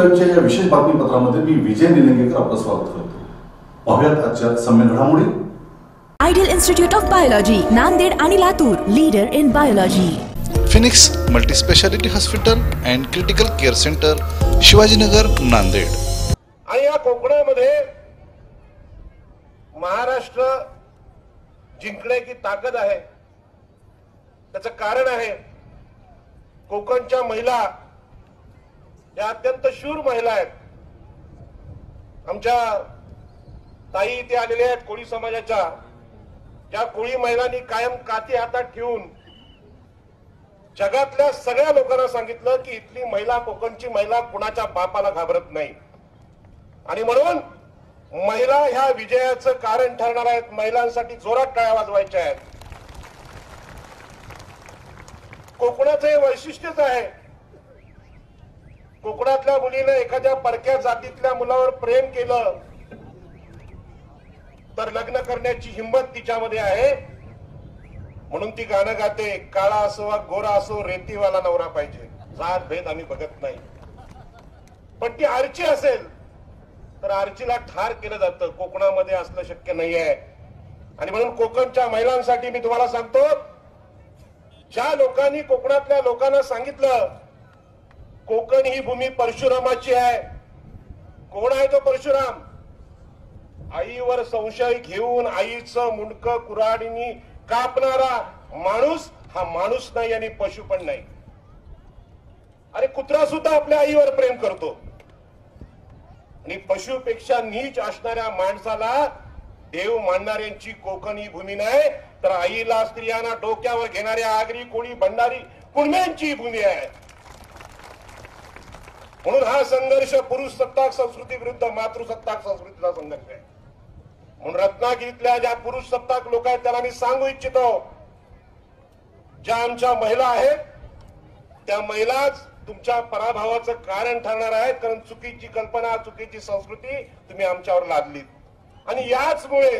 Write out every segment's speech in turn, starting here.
लाईव्हच्या या विशेष बातमीपत्रामध्ये मी विजय निलंगेकर आपलं स्वागत करतो. पाहुयात आजच्या सम्मेलन घडामोडी ideal institute of biology Nanded आणि Latur leader in biology. Phoenix multispeciality hospital and critical care centre Shivajinagar Nanded. आणि या कोकणामध्ये महाराष्ट्र जिंकण्याची ताकद आहे त्याचं कारण आहे कोकणच्या महिला या अत्यंत शूर महिला आहेत. आमच्या ताई इथे आलेल्या आहेत कोळी समाजाच्या. ज्या कोळी महिलांनी कायम काती हातात ठेवून जगातल्या सगळ्या लोकांना सांगितलं की इथली महिला कोकणची महिला कुणाच्या बापाला घाबरत नाही. आणि म्हणून महिला ह्या विजयाचं कारण ठरणार आहेत. महिलांसाठी जोरात टाळ्या वाजवायच्या आहेत. कोकणाचं हे वैशिष्ट्यच आहे. कोकणातल्या मुलीनं एखाद्या परक्या जातीतल्या मुलावर प्रेम केलं तर लग्न करण्याची हिंमत तिच्यामध्ये आहे. म्हणून ती गाणं गाते काळा असो वा गोरा असो रेतीवाला नवरा पाहिजे. जात भेद आम्ही बघत नाही. पण ती आरची असेल तर आर्चीला ठार केलं जातं. कोकणामध्ये असणं शक्य नाही आहे आणि म्हणून कोकणच्या महिलांसाठी मी तुम्हाला सांगतो ज्या लोकांनी कोकणातल्या लोकांना सांगितलं कोकण ही भूमी परशुरामाची आहे. कोण आहे तो परशुराम? आईवर संशय घेऊन आईचं मुंडक कुराडीनी कापणारा माणूस हा माणूस नाही आणि पशु पण नाही. अरे कुत्रा सुद्धा आपल्या आईवर प्रेम करतो. आणि पशुपेक्षा नीच असणाऱ्या माणसाला देव मानणाऱ्यांची कोकणी भूमी नाही तर आईला स्त्रियांना डोक्यावर घेणाऱ्या आगरी कोळी भंडारी कुणब्यांची भूमी आहे? म्हणून हा संघर्ष पुरुष सत्ताक संस्कृती विरुद्ध मातृसत्ताक संस्कृतीचा संघर्ष आहे. म्हणून रत्नागिरीतल्या ज्या पुरुष सत्ताक लोक आहेत त्यांना मी सांगू इच्छितो ज्या आमच्या महिला आहेत त्या महिलाच तुमच्या पराभवाचं कारण ठरणार आहेत कारण चुकीची कल्पना चुकीची संस्कृती तुम्ही आमच्यावर लादलीत. आणि याचमुळे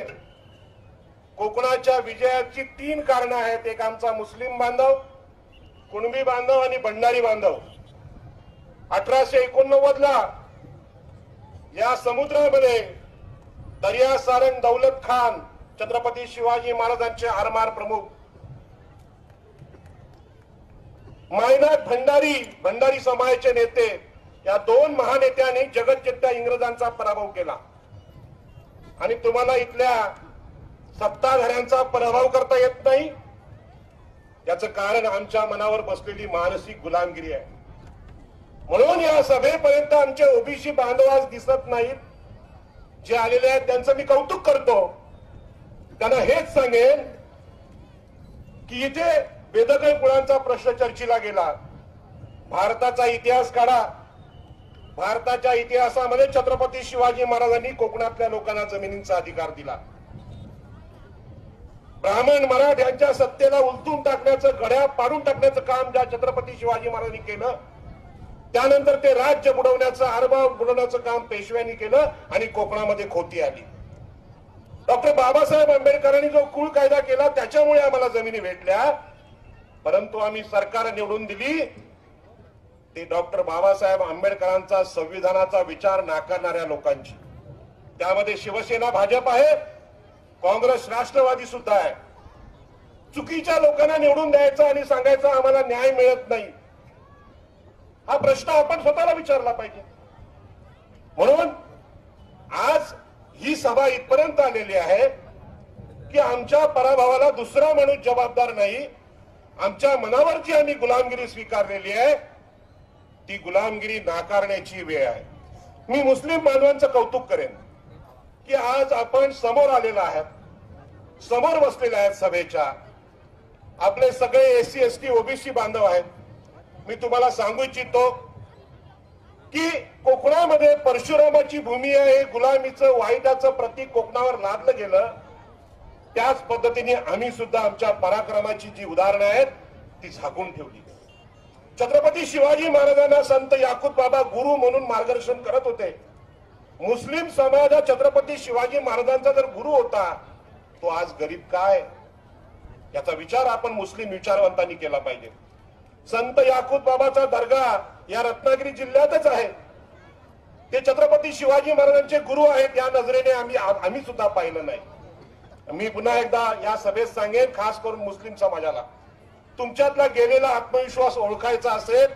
कोकणाच्या विजयाची तीन कारणं आहेत. एक आमचा मुस्लिम बांधव कुणबी बांधव आणि भंडारी बांधव. अठराशे एकोणनव्वद ला या समुद्रामध्ये दर्या सारंग दौलत खान छत्रपती शिवाजी महाराजांचे आरमार प्रमुख मायनाथ भंडारी भंडारी समाजाचे नेते या दोन महानेत्यांनी जगज्जेत्या इंग्रजांचा पराभव केला. आणि तुम्हाला इथल्या सत्ताधाऱ्यांचा पराभव करता येत नाही? याचं कारण आमच्या मनावर बसलेली मानसिक गुलामगिरी आहे. म्हणून या सभेपर्यंत आमचे ओबीसी बांधव आज दिसत नाहीत. जे आलेले आहेत त्यांचं मी कौतुक करतो. त्यांना हेच सांगेन की इथे वेदकय कुळांचा प्रश्न चर्चेला गेला. भारताचा इतिहास काढा. भारताच्या इतिहासामध्ये छत्रपती शिवाजी महाराजांनी कोकणातल्या लोकांना जमिनींचा अधिकार दिला. ब्राह्मण मराठ यांच्या सत्तेला उलटून टाकण्याचं गड्या पाडून टाकण्याचं काम ज्या छत्रपती शिवाजी महाराजांनी केलं त्यानंतर ते राज्य बुडवण्याचं आरबा बुडवण्याचं काम पेशव्यांनी केलं आणि कोकणामध्ये खोती आली. डॉक्टर बाबासाहेब आंबेडकरांनी जो कुळ कायदा केला त्याच्यामुळे आम्हाला जमिनी भेटल्या. परंतु आम्ही सरकार निवडून दिली. ते डॉक्टर बाबासाहेब आंबेडकरांचा संविधानाचा विचार नाकारणाऱ्या लोकांची. त्यामध्ये शिवसेना भाजप आहे. काँग्रेस राष्ट्रवादी सुद्धा आहे. चुकीच्या लोकांना निवडून द्यायचं आणि सांगायचं आम्हाला न्याय मिळत नाही. हा प्रश्न आपण स्वतःला विचारला पाहिजे. म्हणून आज ही सभा इथपर्यंत आलेली आहे की आमच्या पराभवाला दुसरा माणूस जबाबदार नाही. आमच्या मनावर जी आम्ही गुलामगिरी स्वीकारलेली आहे ती गुलामगिरी नाकारण्याची वेळ आहे. मी मुस्लिम बांधवांचं कौतुक करेन की आज आपण समोर आलेला आहात समोर बसलेले आहेत सभेच्या. आपले सगळे एससी एसटी ओबीसी बांधव आहेत. मी तुम्हाला सांगू इच्छितो की कोकणामध्ये परशुरामाची भूमी आहे गुलामीचं वाईटाचं प्रतीक कोकणावर लादलं गेलं त्याच पद्धतीने आम्ही सुद्धा आमच्या पराक्रमाची जी उदाहरणं आहेत ती झाकून ठेवली. छत्रपती शिवाजी महाराजांना संत याकूत बाबा गुरु म्हणून मार्गदर्शन करत होते. मुस्लिम समाज हा छत्रपती शिवाजी महाराजांचा जर गुरु होता तो आज गरीब काय? याचा विचार आपण मुस्लिम विचारवंतांनी केला पाहिजे. संत याकूत बाबाचा दर्गा या रत्नागिरी जिल्ह्यातच आहे. ते छत्रपती शिवाजी महाराजांचे गुरु आहेत या नजरेने आम्ही आम्ही सुद्धा पाहिलं नाही. मी पुन्हा एकदा या सभेत सांगेन खास करून मुस्लिम समाजाला. तुमच्यातला गेलेला आत्मविश्वास ओळखायचा असेल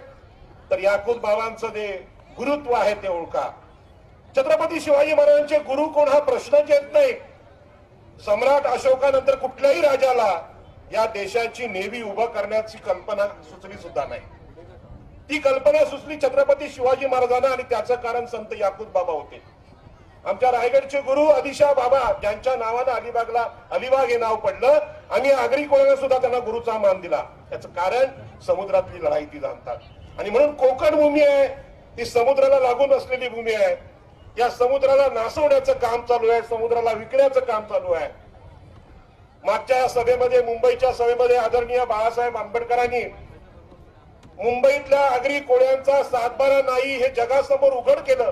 तर याकूत बाबांचं जे गुरुत्व आहे ते ओळखा. छत्रपती शिवाजी महाराजांचे गुरु कोण हा प्रश्नच येत नाही. सम्राट अशोकानंतर कुठल्याही राजाला या देशाची नेव्ही उभं करण्याची कल्पना सुचली सुद्धा नाही. ती कल्पना सुचली छत्रपती शिवाजी महाराजांना आणि त्याचं कारण संत याकूब बाबा होते. आमच्या रायगडचे गुरु अदिशा बाबा ज्यांच्या नावानं अलिबागला अलिबाग हे नाव पडलं आणि आगरी कोणाला सुद्धा त्यांना गुरुचा मान दिला. त्याचं कारण समुद्रातली लढाई ती जाणतात. आणि म्हणून कोकण भूमी आहे ती समुद्राला लागून असलेली भूमी आहे. या समुद्राला नासवण्याचं काम चालू आहे समुद्राला विकण्याचं काम चालू आहे. मागच्या सभेमध्ये मुंबईच्या सभेमध्ये आदरणीय बाळासाहेब आंबेडकरांनी मुंबईतल्या आगरी कोळ्यांचा सातबारा नाही हे जगासमोर उघड केलं.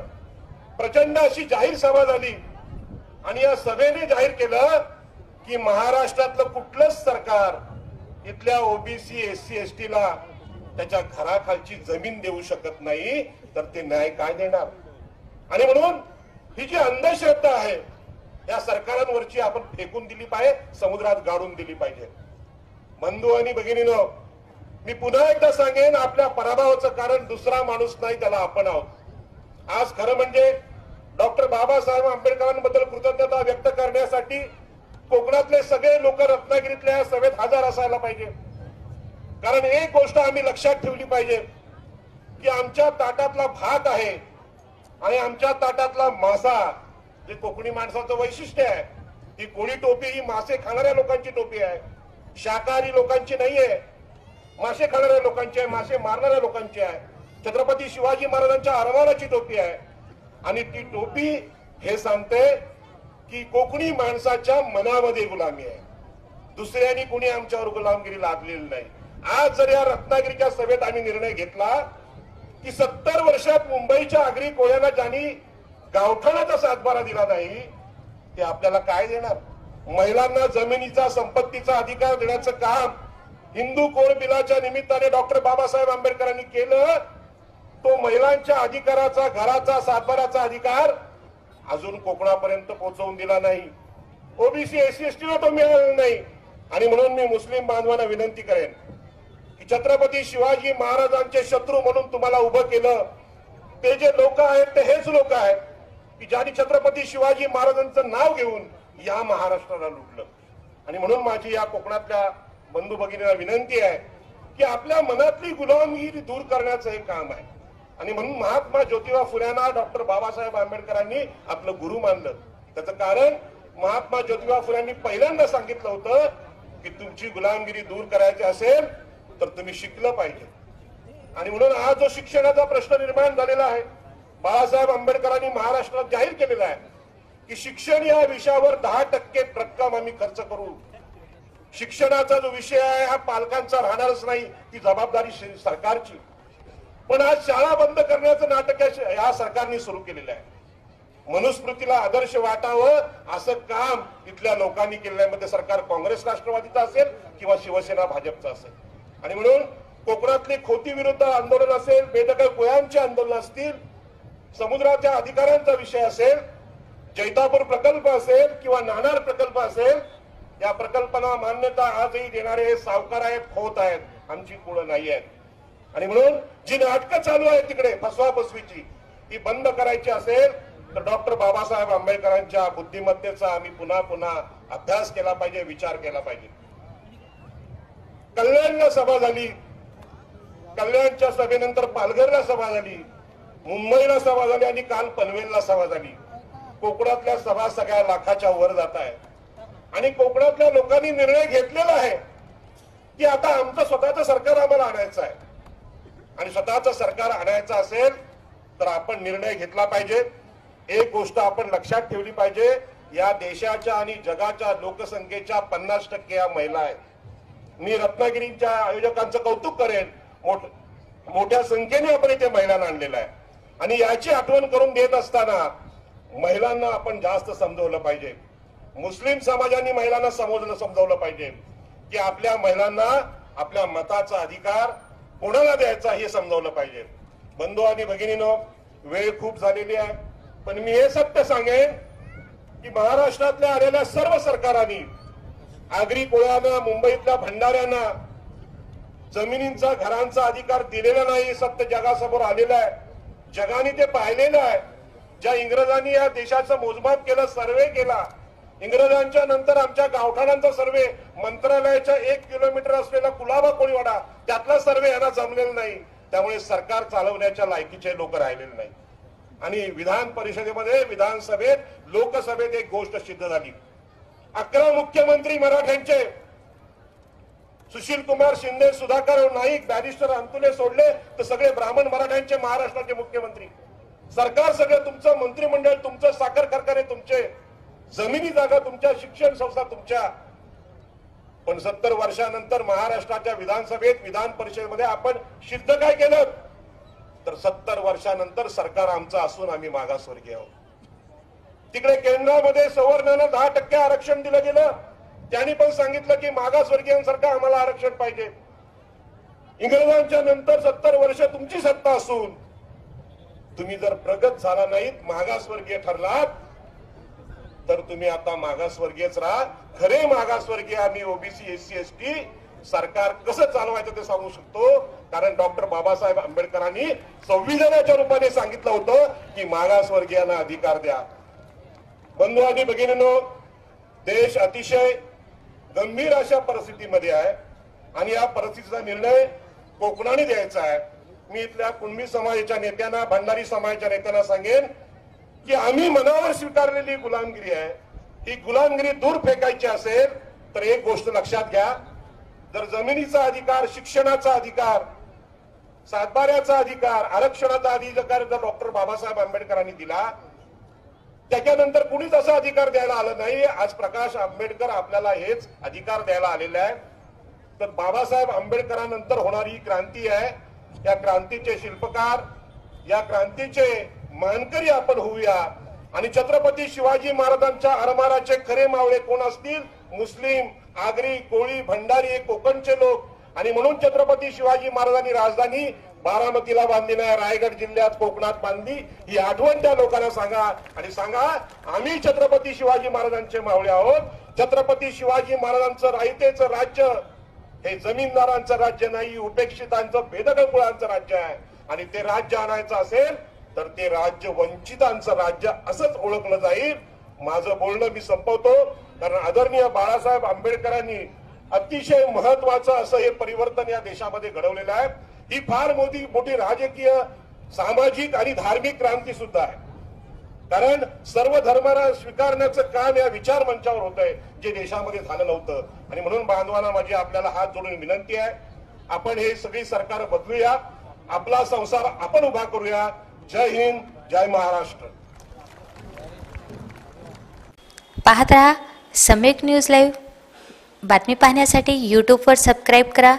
प्रचंड अशी जाहीर सभा झाली. आणि या सभेने जाहीर केलं की महाराष्ट्रातलं कुठलंच सरकार इथल्या ओबीसी एस सी एस ला त्याच्या घराखालची जमीन देऊ शकत नाही तर ते न्याय काय देणार? आणि म्हणून ही जी अंधश्रद्धा आहे या सरकारांवरची आपण फेकून दिली पाहिजे समुद्रात गाडून दिली पाहिजे. बंधू आणि भगिनीनो मी पुन्हा एकदा सांगेन आपल्या पराभवाचं कारण दुसरा माणूस नाही त्याला आपण आहोत. आज खरं म्हणजे डॉक्टर बाबासाहेब आंबेडकरांबद्दल कृतज्ञता व्यक्त करण्यासाठी कोकणातले सगळे लोक रत्नागिरीतल्या सभेत हजर असायला पाहिजे. कारण एक गोष्ट आम्ही लक्षात ठेवली पाहिजे की आमच्या ताटातला भात आहे आणि आमच्या ताटातला मासा जे कोकणी माणसाचं वैशिष्ट्य आहे ती कोळी टोपी ही मासे खाणाऱ्या लोकांची टोपी आहे. शाकाहारी लोकांची नाहीये. मासे खाणाऱ्या लोकांची आहे मासे मारणाऱ्या लोकांची आहे. छत्रपती शिवाजी महाराजांच्या अरमानाची टोपी आहे. आणि ती टोपी हे सांगते की कोकणी माणसाच्या मनामध्ये गुलामी आहे. दुसऱ्यांनी कुणी आमच्यावर गुलामगिरी लादलेली नाही. आज जर या रत्नागिरीच्या सभेत आम्ही निर्णय घेतला की सत्तर वर्षात मुंबईच्या आगरी कोळ्याला ज्यांनी गावठाणाचा सातबारा दिला नाही ते आपल्याला काय देणार? महिलांना जमिनीचा संपत्तीचा अधिकार देण्याचं काम हिंदू कोड बिलाच्या निमित्ताने डॉक्टर बाबासाहेब आंबेडकरांनी केलं. तो महिलांच्या अधिकाराचा घराचा सातबाराचा अधिकार अजून कोकणापर्यंत पोहोचवून दिला नाही. ओबीसी एससी एसटीला तो मिळालेला नाही. आणि म्हणून मी मुस्लिम बांधवांना विनंती करेन की छत्रपती शिवाजी महाराजांचे शत्रू म्हणून तुम्हाला उभं केलं. ते जे लोक आहेत ते हेच लोक आहेत. की ज्यांनी छत्रपती शिवाजी महाराजांचं नाव घेऊन या महाराष्ट्राला लुटलं. आणि म्हणून माझी या कोकणातल्या बंधू भगिनीला विनंती आहे की आपल्या मनातली गुलामगिरी दूर करण्याचं हे काम आहे. आणि म्हणून महात्मा ज्योतिबा फुल्यांना डॉक्टर बाबासाहेब आंबेडकरांनी आपलं गुरु मानलं. त्याचं कारण महात्मा ज्योतिबा फुल्यांनी पहिल्यांदा सांगितलं होतं की तुमची गुलामगिरी दूर करायची असेल तर तुम्ही शिकलं पाहिजे. आणि म्हणून हा जो शिक्षणाचा प्रश्न निर्माण झालेला आहे बाळासाहेब आंबेडकरांनी महाराष्ट्रात जाहीर केलेला आहे की शिक्षण या विषयावर दहा टक्के रक्कम आम्ही खर्च करू. शिक्षणाचा जो विषय आहे हा पालकांचा राहणारच नाही ती जबाबदारी सरकारची. पण आज शाळा बंद करण्याचं नाटक या- सरकारने सुरू केलेलं आहे. मनुस्मृतीला आदर्श वाटावं असं काम इथल्या लोकांनी केल्यामध्ये सरकार काँग्रेस राष्ट्रवादीचं असेल किंवा शिवसेना भाजपचं असेल. आणि म्हणून कोकणातली खोती विरुद्ध आंदोलन असेल बेदखल कोयांचे आंदोलन असतील समुद्राच्या अधिकारांचा विषय असेल जैतापूर प्रकल्प असेल किंवा नाणार प्रकल्प असेल या प्रकल्पांना मान्यता आजही देणारे हे सावकार आहेत खोत आहेत आमची कुळं नाही आहेत. आणि म्हणून जी नाटकं चालू आहेत तिकडे फसवा फसवीची ती बंद करायची असेल तर डॉक्टर बाबासाहेब आंबेडकरांच्या बुद्धिमत्तेचा आम्ही पुन्हा पुन्हा अभ्यास केला पाहिजे विचार केला पाहिजे. कल्याणला सभा झाली. कल्याणच्या सभेनंतर पालघरला सभा झाली. मुंबईला सभा झाली आणि काल पनवेलला सभा झाली. कोकणातल्या सभा सगळ्या लाखाच्या वर जात आहेत. आणि कोकणातल्या लोकांनी निर्णय घेतलेला आहे की आता आमचं स्वतःचं सरकार आम्हाला आणायचं आहे. आणि स्वतःचं सरकार आणायचं असेल तर आपण निर्णय घेतला पाहिजे. एक गोष्ट आपण लक्षात ठेवली पाहिजे या देशाच्या आणि जगाच्या लोकसंख्येच्या पन्नास टक्के या महिला आहेत. मी रत्नागिरीच्या आयोजकांचं कौतुक करेन. मोठ मोठ्या संख्येने आपण इथे महिलांना आणलेलं आहे. आणि याची आठवण करून देत असताना महिलांना आपण जास्त समजवलं पाहिजे. मुस्लिम समाजाने महिलांना समजलं समजावलं पाहिजे. की आपल्या महिलांना आपल्या मताचा अधिकार कोणाला द्यायचा हे समजावलं पाहिजे. बंधू आणि भगिनीनो वेळ खूप झालेली आहे. पण मी हे सत्य सांगेन की महाराष्ट्रातल्या आलेल्या सर्व सरकारांनी आगरी कोळ्यांना मुंबईतल्या भंडाऱ्यांना जमिनींचा घरांचा अधिकार दिलेला नाही सत्य जगासमोर आलेलं आहे. जगाने ते पाहिलेलं आहे. ज्या इंग्रजांनी या देशाचं मोजमाप केलं सर्वे केला इंग्रजांच्या नंतर आमच्या गावठाणांचा सर्वे मंत्रालयाच्या एक किलोमीटर असलेला कुलाबा कोळीवाडा त्यातला सर्वे यांना जमलेला नाही. त्यामुळे सरकार चालवण्याच्या लायकीचे लोक राहिलेले नाही आणि विधान परिषदेमध्ये विधानसभेत लोकसभेत एक गोष्ट सिद्ध झाली. अकरा मुख्यमंत्री मराठ्यांचे सुशील कुमार शिंदे सुधाकर नाईक बॅरिस्टर अंतुले सोडले तर सगळे ब्राह्मण मराठ्यांचे महाराष्ट्राचे मुख्यमंत्री. सरकार सगळं तुमचं मंत्रिमंडळ तुमचं साखर कारखाने तुमचे जमिनी जागा तुमच्या शिक्षण संस्था तुमच्या. पण सत्तर वर्षानंतर महाराष्ट्राच्या विधानसभेत विधान परिषदेमध्ये आपण सिद्ध काय केलं? तर सत्तर वर्षानंतर सरकार आमचं असून आम्ही मागासवर्गीय आहोत. तिकडे केंद्रामध्ये सवर्णानं दहा टक्के आरक्षण दिलं गेलं. त्यांनी पण सांगितलं की मागासवर्गीयांसारखं आम्हाला आरक्षण पाहिजे. इंग्रजांच्या नंतर सत्तर वर्ष तुमची सत्ता असून तुम्ही जर प्रगत झाला नाहीत मागासवर्गीय ठरलात तर तुम्ही आता मागासवर्गीयच राहा. खरे मागासवर्गीय आम्ही ओबीसी एससी एसटी सरकार कसं चालवायचं ते सांगू शकतो. कारण डॉक्टर बाबासाहेब आंबेडकरांनी संविधानाच्या रूपाने सांगितलं होतं की मागासवर्गीयांना अधिकार द्या. बंधू आणि भगिनीनो देश अतिशय गंभीर अशा परिस्थितीमध्ये आहे आणि या परिस्थितीचा निर्णय कोकणाने द्यायचा आहे. मी इथल्या कुणबी समाजाच्या नेत्यांना भंडारी समाजाच्या नेत्यांना सांगेन की आम्ही मनावर स्वीकारलेली गुलामगिरी आहे. ही गुलामगिरी दूर फेकायची असेल तर एक गोष्ट लक्षात घ्या. जर जमिनीचा अधिकार शिक्षणाचा अधिकार सातबाऱ्याचा अधिकार आरक्षणाचा अधिकार जर डॉक्टर बाबासाहेब आंबेडकरांनी दिला त्याच्यानंतर कुणीच असा अधिकार द्यायला आलं नाही. आज प्रकाश आंबेडकर आपल्याला हेच अधिकार द्यायला आलेले आहे तर बाबासाहेब आंबेडकरांनंतर होणारी क्रांती आहे. या क्रांतीचे शिल्पकार या क्रांतीचे मानकरी आपण होऊया. आणि छत्रपती शिवाजी महाराजांच्या आरमाराचे खरे मावळे कोण असतील? मुस्लिम आगरी कोळी भंडारी कोकणचे लोक. आणि म्हणून छत्रपती शिवाजी महाराजांनी राजधानी बारामतीला बांधली नाही रायगड जिल्ह्यात कोकणात बांधली. ही आठवण त्या लोकांना सांगा. आणि सांगा आम्ही छत्रपती शिवाजी महाराजांचे मावळे आहोत. छत्रपती शिवाजी महाराजांचं रायतेचं राज्य हे जमीनदारांचं राज्य नाही उपेक्षितांचं भेदकळकुळांचं राज्य आहे. आणि ते राज्य आणायचं असेल तर ते राज्य वंचितांचं राज्य असंच ओळखलं जाईल. माझं बोलणं मी संपवतो. कारण आदरणीय बाळासाहेब आंबेडकरांनी अतिशय महत्वाचं असं हे परिवर्तन या देशामध्ये घडवलेलं आहे. ही फार मोठी मोठी राजकीय सामाजिक आणि धार्मिक क्रांती सुद्धा आहे. कारण सर्व धर्माला स्वीकारण्याचं काम या विचार मंचावर होत आहे जे देशामध्ये झालं नव्हतं. आणि म्हणून बांधवांना माझी आपल्याला हात जोडून विनंती आहे आपण हे सगळी सरकार बदलूया. आपला संसार आपण उभा करूया. जय हिंद जय महाराष्ट्र. पाहत राहा सम्यक न्यूज लाईव्ह. बातमी पाहण्यासाठी यूट्यूबवर सबस्क्राईब करा.